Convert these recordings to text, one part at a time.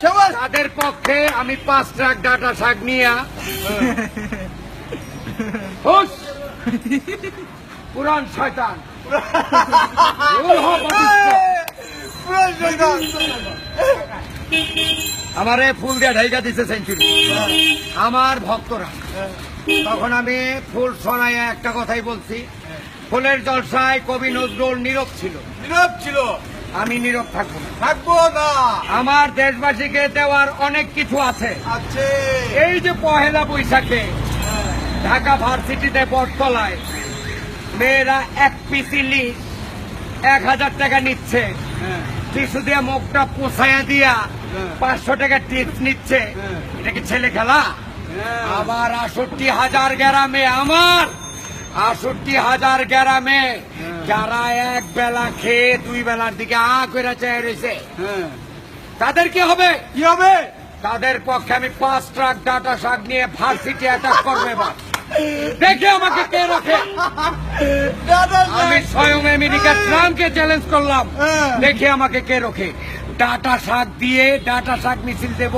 তাদের পক্ষে আমি পাঁচ ট্রাক ডাটা শাক নিয়ে! পুরান শয়তান। আমারে ফুল দিয়ে ঢাইকা দিছে সেঞ্চুরি আমার ভক্তরা। তখন আমি ফুল শোনায় একটা কথাই বলছি। ফুলের জলসায় কবি নজরুল নীরব ছিল। নীরব ছিল। আমি নীরব থাকব না। থাকব না। আমার দেশবাসীকে দেওয়ার অনেক কিছু আছে। এই যে পহেলা বৈশাখে ঢাকা ভার্সিটিতে বটতলায় মেয়েরা এক পিসি ইলিশ এক হাজার টাকা নিচ্ছে। হ্যাঁ, টিসু দিয়ে মুখটা পোষায়া দিয়া হ্যাঁ। পাঁচশো টাকা টিপস নিচ্ছে। হ্যাঁ। এটা কি ছেলে খেলা? হ্যাঁ। আবার আষট্টি হাজার গ্রামে আমার আষট্টি হাজার গ্রামে হ্যাঁ। যারা এক বেলা খেয়ে দুই বেলার দিকে আ করে চেয়ে রয়েছে। হ্যাঁ। তাদের কি হবে? কি হবে? তাদের পক্ষে আমি পাঁচ ট্রাক ডাটা শাক নিয়ে ভার্সিটি অ্যাটাক করব এবার। দেখে আমাকে কে রাখে। আমি স্বয়ং আমেরিকা ট্রাম্পকে চ্যালেঞ্জ করলাম। হ্যাঁ। দেখে আমাকে কে রোখে। ডাটা শাক দিয়ে ডাটা শাক মিছিল দেব।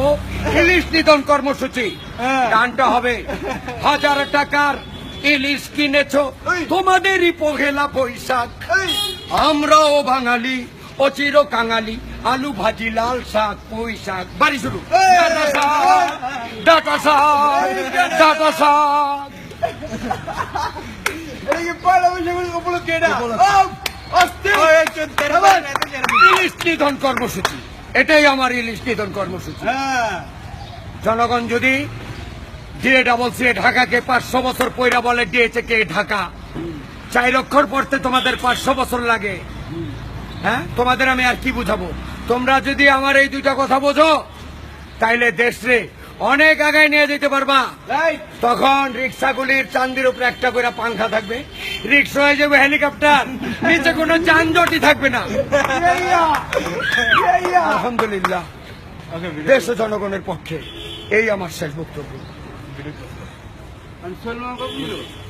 ইলিশ নিধন কর্মসূচি। হ্যাঁ। গানটা হবে। হাজার টাকার ইলিশ কিনেছো। তোমাদেরই পহেলা বৈশাখ। আমরাও বাঙালি অচির কাঙালি আলু ভাজি লাল শাক পুঁই শাক। বাড়ি শুরু। ডাটা শাক ডাটা শাক ডাটা। ইলিশ নিধন কর্মসূচি। এটাই আমার ইলিশ নিধন কর্মসূচি। হ্যাঁ। জনগণ যদি ডিএ ডাবল সি ঢাকাকে পাঁচশো বছর পয়রা বলে দিয়েছে কে? ঢাকা। চার অক্ষর পড়তে তোমাদের পাঁচশো বছর লাগে। হ্যাঁ? তোমাদের আমি আর কি বুঝাবো? তোমরা যদি আমার এই দুইটা কথা বোঝো তাইলে দেশরে অনেক আগায় নিয়ে যেতে পারবা। তখন রিক্সাগুলির চান্দির উপরে একটা করে পাংখা থাকবে। রিক্সা হয়ে যাবে হেলিকপ্টার নিচে কোনো যানজটই থাকবে না। আলহামদুলিল্লাহ। দেশ জনগণের পক্ষে এই আমার শেষ বক্তব্য। I'm so long ago.